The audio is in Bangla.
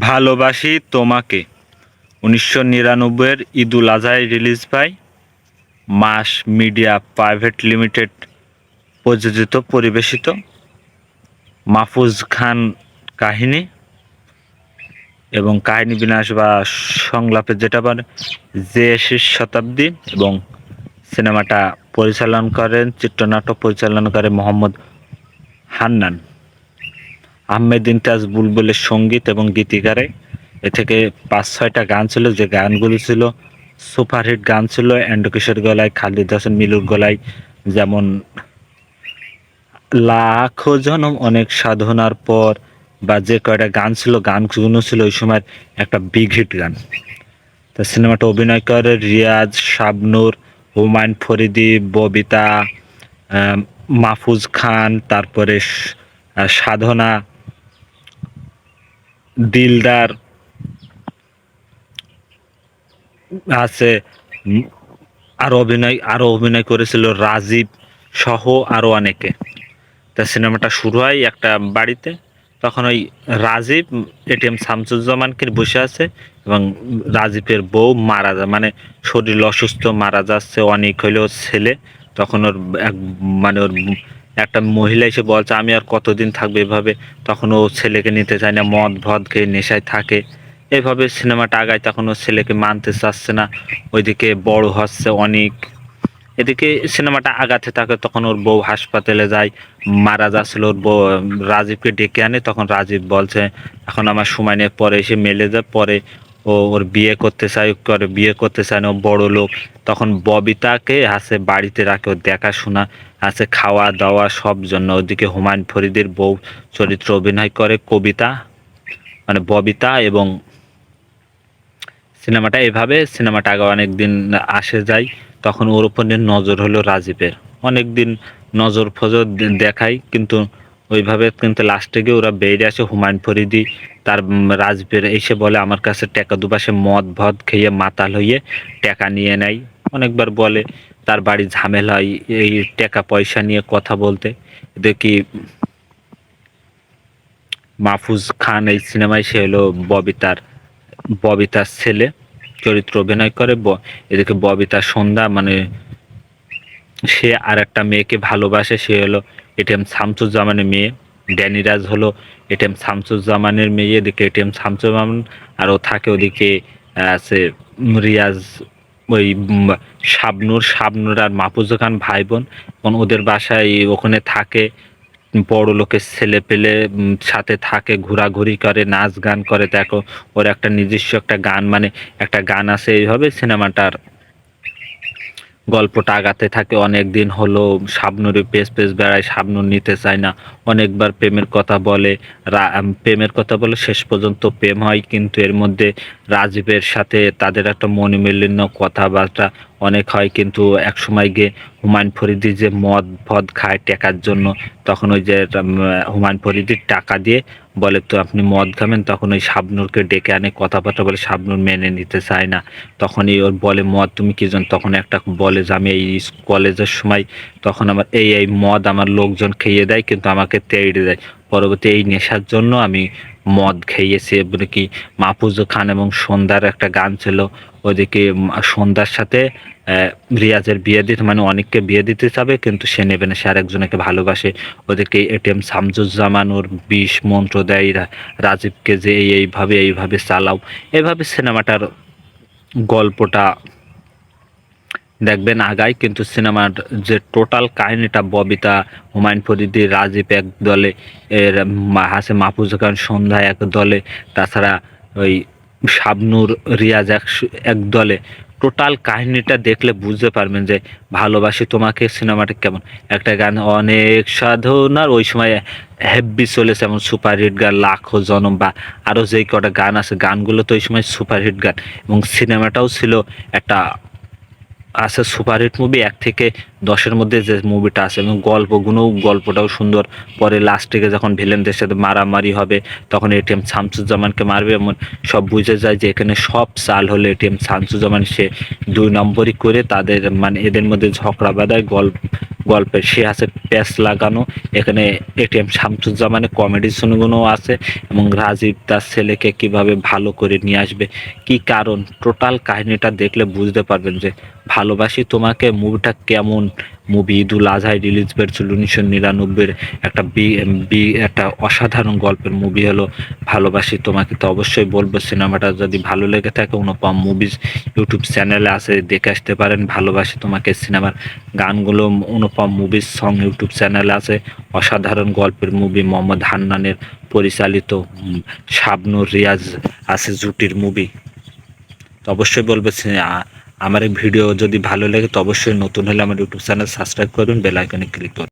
ভালোবাসি তোমাকে। উনিশশো নিরানব্বইয়ের ঈদুল আজহায় রিলিজ পায় মাস মিডিয়া প্রাইভেট লিমিটেড প্রযোজিত, পরিবেশিত মাহফুজ খান কাহিনী এবং কাহিনী বিনাশ বা সংলাপে যেটা বলে, যে শেষ শতাব্দী এবং সিনেমাটা পরিচালনা করেন, চিত্রনাট্য পরিচালনা করে মোহাম্মদ হান্নান। আহমেদ ইমতাজ বুলবুলের সংগীত এবং গীতিকারে। এ থেকে পাঁচ, ছয়টা গান ছিল। যে গানগুলো ছিল সুপারহিট গান ছিল, এন্ডো কিশোর গলায়, খালিদ হাসান, মিলুর গলায়, যেমন, লাখো জনম অনেক সাধনার পর বা যে কয়টা গান ছিল, গানগুলো ছিল ওই সময় একটা বিগ হিট গান। তা সিনেমাটা অভিনয় করে রিয়াজ, শাবনূর, হুমায়ুন ফরিদি, ববিতা মাহফুজ খান, তারপরে সাধনা দিলদার আছে আরও অভিনয় আরও অভিনয় করেছিল রাজীব সহ আরও অনেকে। তা সিনেমাটা শুরু হয় একটা বাড়িতে, তখন ওই রাজীব এটিএম শামসুজ্জামানকে বসে আছে এবং রাজীবের বউ মারা যায় মানে শরীর অসুস্থ, মারা যাচ্ছে, অনেক হইলে ছেলে, তখন ওর এক মানে ওর একটা মহিলা এসে বলছে, আমি আর কতদিন থাকব এভাবে? তখন ও ছেলেকে নিতে চায় না, মদ ভদ খেয়ে নেশায় থাকে। এভাবে সিনেমাটা আগায়, তখন ওর ছেলেকে মানতে চাচ্ছে না। ওইদিকে বড় হচ্ছে অনেক। এদিকে সিনেমাটা আগাতে থাকে, তখন ওর বউ হাসপাতালে যায়, মারা যাচ্ছিল। ওর বউ রাজীবকে ডেকে আনে, তখন রাজীব বলছে, এখন আমার সময় নেই, পরে এসে মেলে যায় পরে ও ওর বিয়ে করতে চায় করে বিয়ে করতে চায় না, ও বড় লোক। তখন ববিতাকে আছে বাড়িতে রাখে ওর দেখাশোনা। আছে খাওয়া দাওয়া সব জন্য। ওদিকে হুমায়ুন ফরিদের বউ চরিত্র অভিনয় করে কবিতা মানে ববিতা এবং সিনেমাটা এভাবে, সিনেমাটা আগে অনেক দিন আসে যায়, তখন ওর উপর নজর হলো রাজীবের। অনেক দিন নজর ফজর দে- দেখায় কিন্তু ওইভাবে কিন্তু লাস্টে গিয়ে ওরা বেরিয়ে আসে হুমায়ুন ফরিদি তার রাজবীর এসে বলে, আমার কাছে টাকা দুপাশে মদ ভদ খেয়ে মাতাল হইয়ে টাকা নিয়ে নেয়। অনেকবার বলে তার বাড়ি ঝামেলা, এই টাকা পয়সা নিয়ে কথা বলতে। দেখি মাহফুজ খান এই সিনেমায় সে হলো ববিতার ববিতার ছেলে, চরিত্র অভিনয় করে। এদিকে ববিতার সন্ধ্যা মানে সে আর একটা মেয়েকে ভালোবাসে, সে হলো এটিএম শামসুজ্জামানের মেয়ে। ড্যানিরাজ হলো এটিএম শামসুজ্জামানের মেয়ে, এদিকে এটিএম শামসুজ্জামান আরও থাকে, ওদিকে আছে রিয়াজ ওই শাবনুর শাবনুর আর মাহফুজ খান ভাই বোন এবং ওদের বাসায় ওখানে থাকে, বড় লোকের ছেলে পেলে সাথে থাকে, ঘোরাঘুরি করে, নাচ গান করে। দেখো, ওর একটা নিজস্ব একটা গান মানে একটা গান আছে, এইভাবে সিনেমাটার গল্পটা আগাতে থাকে, অনেক দিন হলো শাবনুর পেস পেস বেড়ায় শাবনুর নিতে চায় না। অনেকবার প্রেমের কথা বলে প্রেমের কথা বলে শেষ পর্যন্ত প্রেম হয়, কিন্তু এর মধ্যে রাজীবের সাথে তাদের একটা মনোমালিন্য কথাবার্তা অনেক হয়, কিন্তু এক সময় গিয়ে হুমায়ুন ফরিদি যে মদ ফদ খায় টাকার জন্য, তখন ওই যে হুমায়ুন ফরিদির টাকা দিয়ে বলে, তো আপনি মদ খাবেন? তখন ওই শাবনুরকে ডেকে আনে, কথাবার্তা বলে শাবনুর মেনে নিতে চায় না। তখনই ওর বলে, মদ তুমি কি জন? তখন একটা বলে যে, আমি এই কলেজের সময় তখন আমার এই এই মদ আমার লোকজন খেয়ে দেয়, কিন্তু আমাকে তেড়ে দেয়। পরবর্তী এই নেশার জন্য আমি মদ খেয়েছে কি মাহফুজ খান এবং সন্ধ্যার একটা গান ছিল। ওদিকে সন্ধ্যার সাথে রিয়াজের বিয়ে দিতে মানে অনেককে বিয়ে দিতে চাবে, কিন্তু সে নেবে না, সে আরেকজনকে ভালোবাসে। ওদিকে এটিএম শামসুজ্জামান ওর বিষ মন্ত্র দেয় রাজীবকে যে এইভাবে এইভাবে চালাও। এভাবে সিনেমাটার গল্পটা দেখবেন আগায় কিন্তু সিনেমার যে টোটাল কাহিনীটা ববিতা, হুমায়ুন ফরিদি, রাজীব এক দলে, এর হাসে মাহফুজ খান, সন্ধ্যা এক দলে, তাছাড়া ওই শাবনুর, রিয়াজ এক এক দলে। টোটাল কাহিনীটা দেখলে বুঝতে পারবেন যে ভালোবাসি তোমাকে, সিনেমাটা কেমন। একটা গান, অনেক সাধনার ওই সময় হেভি চলেছে এমন সুপারহিট গান, লাখো জনম বা আরও যেই কটা গান আছে, গানগুলো তো ওই সময় সুপারহিট গান। এবং সিনেমাটাও ছিল একটা আছে সুপারহিট মুভি এক থেকে দশের মধ্যে যে মুভিটা আছে এবং গল্পগুলো গল্পটাও সুন্দর। পরে লাস্টে যখন ভিলেনদের সাথে মারামারি হবে, তখন এটিএম শামসুজ্জামানকে মারবে এমন সব বুঝে যায় যে এখানে সব চাল হলে এটিএম শামসুজ্জামান। সে দুই নম্বরই করে তাদের মানে এদের মধ্যে ঝগড়া বাঁধায়, গল্প গল্পের সে আছে প্যাচ লাগানো, এখানে এটিএম শামসুজ্জামানের কমেডি শুনগুনও আছে এবং রাজীব তার ছেলেকে কীভাবে ভালো করে নিয়ে আসবে, কি কারণ, টোটাল কাহিনীটা দেখলে বুঝতে পারবেন যে ভালোবাসি তোমাকে, মুভিটা কেমন মুভি ঈদুল আজহায় রিলিজ পেয়েছিল উনিশশো নিরানব্বইয়ের একটা বি বি, একটা অসাধারণ গল্পের মুভি হলো ভালোবাসি তোমাকে। তো অবশ্যই বলব সিনেমাটা যদি ভালো লেগে থাকে, অনুপম মুভিজ ইউটিউব চ্যানেলে আছে, দেখে আসতে পারেন। ভালোবাসি তোমাকে সিনেমার গানগুলো, অনুপম মুভিজ সং ইউটিউব চ্যানেলে আছে। অসাধারণ গল্পের মুভি মোহাম্মদ হান্নানের পরিচালিত শাবনুর রিয়াজ আছে জুটির মুভি। তো অবশ্যই বলব আমার এই ভিডিও যদি ভালো লাগে তো অবশ্যই নতুন হলে আমার ইউটিউব চ্যানেল সাবস্ক্রাইব করুন বেল আইকনে ক্লিক করুন।